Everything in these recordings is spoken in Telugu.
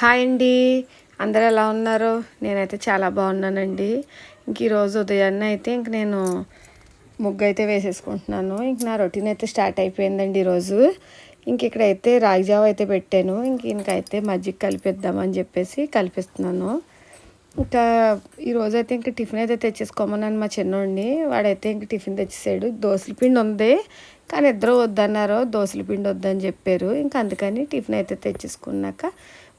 హాయ్ అండి. అందరు ఎలా ఉన్నారు? నేనైతే చాలా బాగున్నానండి. ఇంక ఈరోజు ఉదయాన్నే అయితే ఇంక నేను ముగ్గు అయితే వేసేసుకుంటున్నాను. ఇంక నా రొటీన్ అయితే స్టార్ట్ అయిపోయిందండి ఈరోజు ఇంక ఇక్కడైతే రాగిజావ అయితే పెట్టాను. ఇంక ఇంకైతే మజ్జిగ కలిపిద్దామని చెప్పేసి కలిపిస్తున్నాను. ఇంకా ఈరోజు అయితే ఇంక టిఫిన్ అయితే తెచ్చేసుకోమన్నాను మా చిన్నోడిని. వాడైతే ఇంక టిఫిన్ తెచ్చేసాడు. దోశల పిండి ఉంది. కానీ ఇద్దరు వద్దన్నారు. దోశల పిండి వద్దని చెప్పారు. ఇంకా అందుకని టిఫిన్ అయితే తెచ్చేసుకున్నాక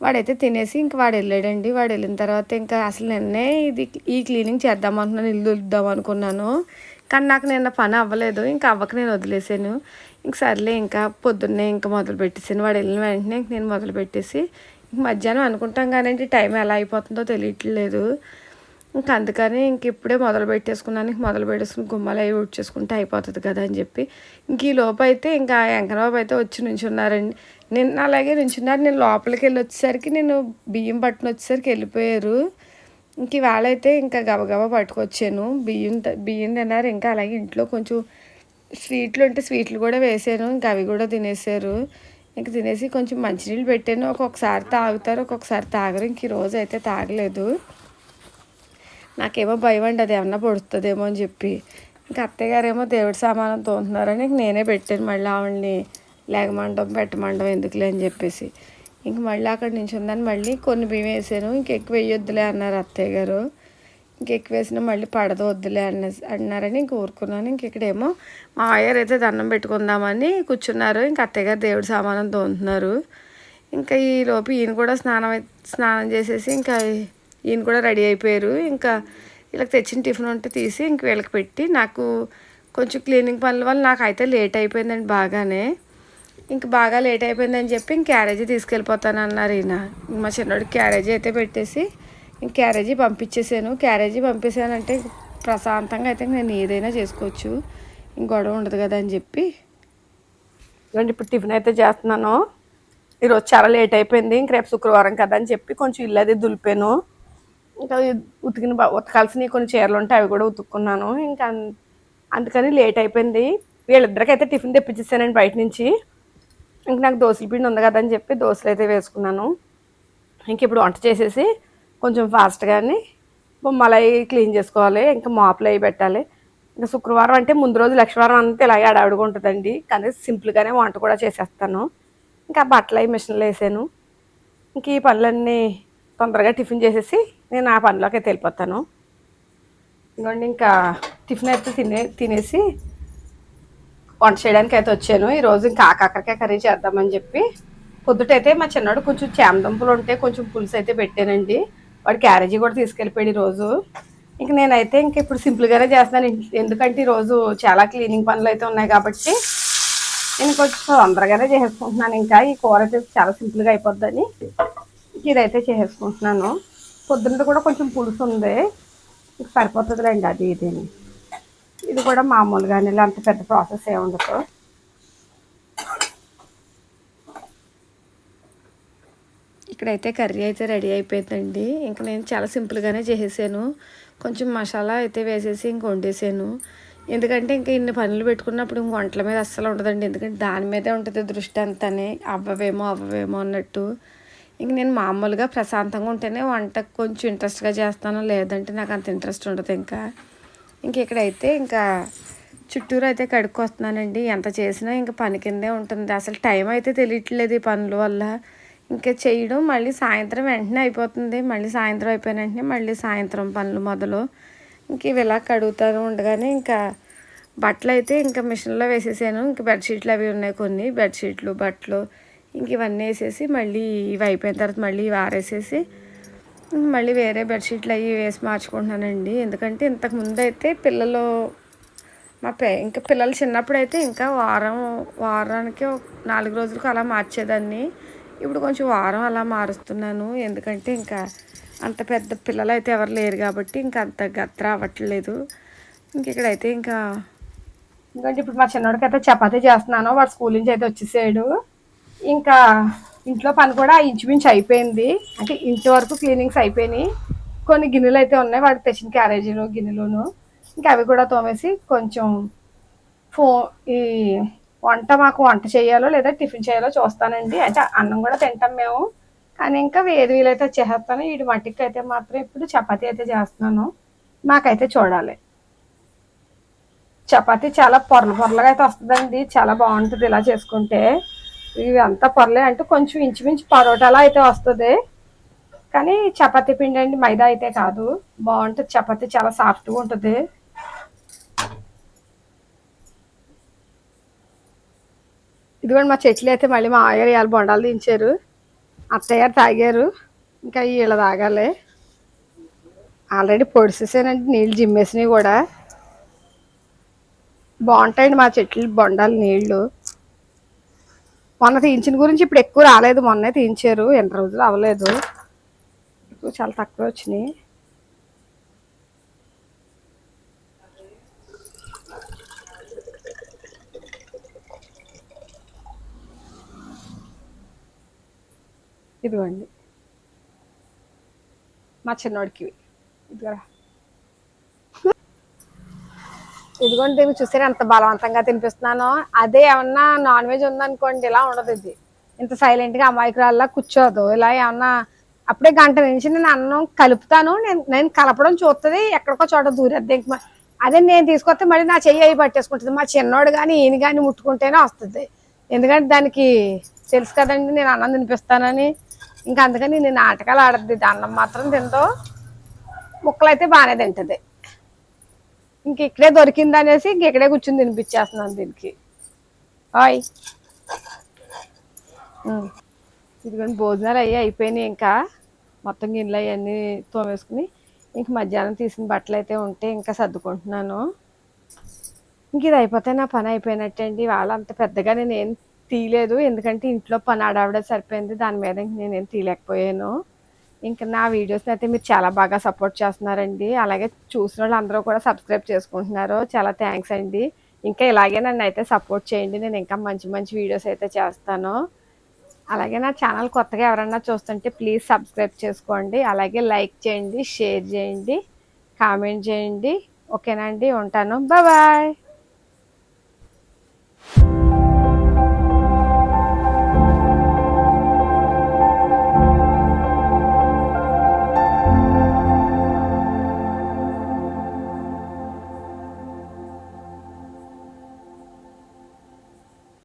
వాడైతే తినేసి ఇంక వాడు వెళ్ళాడండి. వాడు వెళ్ళిన తర్వాత ఇంకా అసలు నిన్నే ఇది ఈ క్లీనింగ్ చేద్దాం అనుకున్నాను ఇల్లు వద్దాం అనుకున్నాను. కానీ నాకు నిన్న పని అవ్వలేదు. ఇంకా అవ్వక నేను వదిలేసాను. ఇంక సర్లే ఇంకా పొద్దున్నే ఇంకా మొదలు పెట్టేసాను. వాడు వెళ్ళిన వెంటనే ఇంక నేను మొదలు పెట్టేసి ఇంక మధ్యాహ్నం అనుకుంటాం కానీ టైం ఎలా అయిపోతుందో తెలియట్లేదు. ఇంకా అందుకని ఇంక ఇప్పుడే మొదలు పెట్టేసుకున్నాను. ఇంక మొదలు పెట్టేసుకుని గుమ్మలు అవి ఉడ్చేసుకుంటే అయిపోతుంది కదా అని చెప్పి. ఇంక ఈ లోపు అయితే ఇంకా వెంకనబాబు అయితే వచ్చి నుంచున్నారండి. నిన్న అలాగే నుంచున్నారు. నేను లోపలికి వెళ్ళి వచ్చేసరికి నేను బియ్యం పట్టుకుని వచ్చేసరికి వెళ్ళిపోయారు. ఇంక ఇవాళ అయితే ఇంకా గబగబా పట్టుకొచ్చాను. బియ్యం బియ్యం తిన్నారు. ఇంకా అలాగే ఇంట్లో కొంచెం స్వీట్లు ఉంటే స్వీట్లు కూడా వేసాను. ఇంకా అవి కూడా తినేసారు. ఇంక తినేసి కొంచెం మంచినీళ్ళు పెట్టాను. ఒక్కొక్కసారి తాగుతారు ఒక్కొక్కసారి తాగరు. ఇంక ఈ రోజు అయితే తాగలేదు. నాకేమో భయం అండి. అది ఏమన్నా పడుతుందేమో అని చెప్పి. ఇంకా అత్తయ్య గారేమో దేవుడి సామానం తోంటున్నారని ఇంక నేనే పెట్టాను మళ్ళీ ఆవిడని. లేగమండం పెట్టమండం ఎందుకులే అని చెప్పేసి. ఇంక మళ్ళీ అక్కడ నుంచి ఉందని మళ్ళీ కొన్ని బియ్యం వేసాను. ఇంకెక్కువ వేయొద్దులే అన్నారు అత్తయ్య గారు. ఇంకెక్కువ వేసినా మళ్ళీ పడదు వద్దులే అన్న అన్నారని ఇంక ఊరుకున్నాను. ఇంక ఇక్కడేమో మా ఆయర్ అయితే దండం పెట్టుకుందామని కూర్చున్నారు. ఇంక అత్తయ్య గారు దేవుడి సామానం తోముతున్నారు. ఇంకా ఈలోపు ఈయన కూడా స్నానం స్నానం చేసేసి ఇంకా ఈయన కూడా రెడీ అయిపోయారు. ఇంకా వీళ్ళకి తెచ్చిన టిఫిన్ ఉంటే తీసి ఇంక వీళ్ళకి పెట్టి నాకు కొంచెం క్లీనింగ్ పనుల వల్ల నాకు అయితే లేట్ అయిపోయిందండి బాగానే. ఇంక బాగా లేట్ అయిపోయిందని చెప్పి ఇంక క్యారేజీ తీసుకెళ్ళిపోతాను అన్నారు ఈయన. మా చిన్నోడికి క్యారేజీ అయితే పెట్టేసి ఇంక క్యారేజీ పంపించేసాను. క్యారేజీ పంపేసానంటే ప్రశాంతంగా అయితే నేను ఏదైనా చేసుకోవచ్చు. ఇంక గొడవ ఉండదు కదా అని చెప్పి. ఇదిగోండి ఇప్పుడు టిఫిన్ అయితే చేస్తున్నాను. ఈరోజు చాలా లేట్ అయిపోయింది. ఇంక రేపు శుక్రవారం కదా అని చెప్పి కొంచెం ఇల్లు అది దులిపాను. ఇంకా ఉతికిన ఉతకాల్సిన కొన్ని చీరలు ఉంటే అవి కూడా ఉతుక్కున్నాను. ఇంకా అన్- అందుకని లేట్ అయిపోయింది. వీళ్ళిద్దరికైతే టిఫిన్ తెప్పించేసానండి బయట నుంచి. ఇంక నాకు దోశల పిండి ఉంది కదా అని చెప్పి దోశలు అయితే వేసుకున్నాను. ఇంక ఇప్పుడు వంట చేసేసి కొంచెం ఫాస్ట్గాని బొమ్మలు అవి క్లీన్ చేసుకోవాలి ఇంకా మాపులు అవి పెట్టాలి. ఇంకా శుక్రవారం అంటే ముందు రోజు లక్షవారం అంతా ఇలాగే అడవిడిగా ఉంటుందండి. కానీ సింపుల్గానే వంట కూడా చేసేస్తాను. ఇంకా బట్టలు అవి మిషన్లు వేసాను. ఇంక ఈ పనులన్నీ తొందరగా టిఫిన్ చేసేసి నేను ఆ పనిలోకి అయితే వెళ్ళిపోతాను. ఇంకోండి ఇంకా టిఫిన్ అయితే తినే తినేసి వంట చేయడానికి అయితే వచ్చాను. ఈరోజు ఇంకా కాకరకాయ కర్రీ చేద్దామని చెప్పి. పొద్దుటైతే మా చిన్నోడు కొంచెం చామదుంపలు ఉంటే కొంచెం పులుసు అయితే పెట్టానండి. వాడు క్యారేజీ కూడా తీసుకెళ్ళిపోయాడు ఈరోజు ఇంక నేనైతే ఇంక ఇప్పుడు సింపుల్గానే చేస్తున్నాను. ఎందుకంటే ఈరోజు చాలా క్లీనింగ్ పనులు అయితే ఉన్నాయి కాబట్టి నేను కొంచెం తొందరగానే చేసుకుంటున్నాను ఇంకా ఈ కూర అయితే చాలా సింపుల్గా అయిపోద్దని ఇదైతే చేసేసుకుంటున్నాను. పొద్దున్నది కూడా కొంచెం పులుసు ఉంది. ఇంక సరిపోతుందిలేండి అది ఇది ఇది కూడా మామూలుగానే ఇలా అంత పెద్ద ప్రాసెస్ ఏ ఉండదు. ఇక్కడైతే కర్రీ అయితే రెడీ అయిపోయిందండి. ఇంకా నేను చాలా సింపుల్గానే చేసేసాను. కొంచెం మసాలా అయితే వేసేసి ఇంక వండేసాను. ఎందుకంటే ఇంకా ఇన్ని పనులు పెట్టుకున్నప్పుడు ఇంక వంటల మీద అస్సలు ఉండదండి. ఎందుకంటే దాని మీదే ఉంటుంది దృష్టి అంతానే. అవ్వవేమో అవ్వవేమో అన్నట్టు. ఇంక నేను మామూలుగా ప్రశాంతంగా ఉంటేనే వంట కొంచెం ఇంట్రెస్ట్గా చేస్తాను లేదంటే నాకు అంత ఇంట్రెస్ట్ ఉండదు ఇంకా. ఇంక ఇక్కడైతే ఇంకా చుట్టూరు అయితే కడుక్కొస్తున్నానండి. ఎంత చేసినా ఇంకా పని కిందే ఉంటుంది. అసలు టైం అయితే తెలియట్లేదు ఈ పనుల వల్ల. ఇంకా చేయడం మళ్ళీ సాయంత్రం వెంటనే అయిపోతుంది. మళ్ళీ సాయంత్రం అయిపోయిన వెంటనే మళ్ళీ సాయంత్రం పనులు మొదలు. ఇంక ఇవి ఇలా కడుగుతాను ఉండగానే ఇంకా బట్టలు అయితే ఇంకా మిషన్లో వేసేసాను. ఇంక బెడ్షీట్లు అవి ఉన్నాయి కొన్ని. బెడ్షీట్లు బట్టలు ఇంక ఇవన్నీ వేసేసి మళ్ళీ ఇవి అయిపోయిన తర్వాత మళ్ళీ ఇవి ఆరేసేసి మళ్ళీ వేరే బెడ్షీట్లు అవి వేసి మార్చుకుంటున్నానండి. ఎందుకంటే ఇంతకు ముందు అయితే పిల్లలు మా పే ఇంకా పిల్లలు చిన్నప్పుడు అయితే ఇంకా వారం వారానికి ఒక నాలుగు రోజులకు అలా మార్చేదాన్ని. ఇప్పుడు కొంచెం వారం అలా మారుస్తున్నాను. ఎందుకంటే ఇంకా అంత పెద్ద పిల్లలు అయితే ఎవరు లేరు కాబట్టి ఇంకా అంత గత్ర అవ్వట్లేదు. ఇంక ఇక్కడైతే ఇంకా ఎందుకంటే ఇప్పుడు మా చిన్నోడికి అయితే చపాతీ చేస్తున్నాను. వాడు స్కూల్ నుంచి అయితే వచ్చేసాడు. ఇంకా ఇంట్లో పని కూడా ఇంచుమించు అయిపోయింది. అంటే ఇంటి వరకు క్లీనింగ్స్ అయిపోయినాయి. కొన్ని గిన్నెలు అయితే ఉన్నాయి. వాడు తెచ్చిన క్యారేజీలు గిన్నెలును. ఇంకా అవి కూడా తోమేసి కొంచెం ఫో ఈ వంట మాకు వంట చేయాలో లేదా టిఫిన్ చేయాలో చూస్తానండి. అంటే అన్నం కూడా తింటాం మేము. కానీ ఇంకా వేరు వీలైతే చేస్తాను. వీడి మట్టికి అయితే మాత్రం ఇప్పుడు చపాతీ అయితే చేస్తున్నాను. మాకైతే చూడాలి. చపాతీ చాలా పొరలు పొరలుగా అయితే వస్తుందండి. చాలా బాగుంటుంది ఇలా చేసుకుంటే. ఇవి అంతా పర్లే అంటే కొంచెం ఇంచుమించు పరోటాలా అయితే వస్తుంది. కానీ చపాతీ పిండి అండి మైదా అయితే కాదు. బాగుంటుంది. చపాతీ చాలా సాఫ్ట్గా ఉంటుంది. ఇదిగోండి మా చెట్లు అయితే మళ్ళీ మా ఆగారు ఇవాళ బొండాలు దించారు. అత్తయ్య తాగారు. ఇంకా వీళ్ళ తాగాలి. ఆల్రెడీ పొడిసేసానండి నీళ్ళు జిమ్మేసినవి కూడా. బాగుంటాయండి మా చెట్లు బొండాలు నీళ్ళు. మొన్న తీయించిన గురించి ఇప్పుడు ఎక్కువ రాలేదు. మొన్నే తీయించారు. ఎన్ని రోజులు అవ్వలేదు. చాలా తక్కువ వచ్చినాయి. ఇదిగోండి. మా చిన్నోడికి ఇదిగా ఇదిగోండి దీన్ని చూసారా ఎంత బలవంతంగా తినిపిస్తున్నాను? అదే ఏమన్నా నాన్ వెజ్ ఉందనుకోండి ఇలా ఉండదు ఇది. ఇంత సైలెంట్గా అమాయకురాల్లా కూర్చోదు. ఇలా ఏమన్నా అప్పుడే గంట నుంచి నేను అన్నం కలుపుతాను నేను నేను కలపడం చూస్తుంది ఎక్కడికో చోట దూరేద్ది. ఇంక అదే నేను తీసుకొస్తే మళ్ళీ నా చెయ్యి అవి పట్టేసుకుంటుంది. మా చిన్నోడు కానీ ఈయన కానీ ముట్టుకుంటేనే వస్తుంది. ఎందుకంటే దానికి తెలుసు కదండి నేను అన్నం తినిపిస్తానని. ఇంకా అందుకని నేను నాటకాలు ఆడద్ది. అన్నం మాత్రం తిందో ముక్కలు అయితే బాగానే తింటది. ఇంక ఇక్కడే దొరికింది అనేసి ఇంక ఇక్కడే కూర్చుని తినిపించేస్తున్నాను దీనికి. హాయ్. ఇదిగోండి భోజనాలు అయ్యి అయిపోయినాయి ఇంకా. మొత్తం గిన్నెలు అవన్నీ తోమేసుకుని ఇంక మధ్యాహ్నం తీసిన బట్టలు అయితే ఉంటే ఇంకా సర్దుకుంటున్నాను. ఇంక ఇది అయిపోతే నా పని అయిపోయినట్టే అండి. వాళ్ళ అంత పెద్దగా నేను ఏం తీయలేదు. ఎందుకంటే ఇంట్లో పని ఆడావిడే సరిపోయింది. దాని మీద ఇంక నేనేం తీయలేకపోయాను. ఇంకా నా వీడియోస్ని అయితే మీరు చాలా బాగా సపోర్ట్ చేస్తున్నారండి. అలాగే చూసిన వాళ్ళు అందరూ కూడా సబ్స్క్రైబ్ చేసుకుంటున్నారు. చాలా థ్యాంక్స్ అండి. ఇంకా ఇలాగే నన్ను అయితే సపోర్ట్ చేయండి. నేను ఇంకా మంచి మంచి వీడియోస్ అయితే చేస్తాను. అలాగే నా ఛానల్ కొత్తగా ఎవరన్నా చూస్తుంటే ప్లీజ్ సబ్స్క్రైబ్ చేసుకోండి. అలాగే లైక్ చేయండి షేర్ చేయండి కామెంట్ చేయండి. ఓకేనా అండి ఉంటాను. బాయ్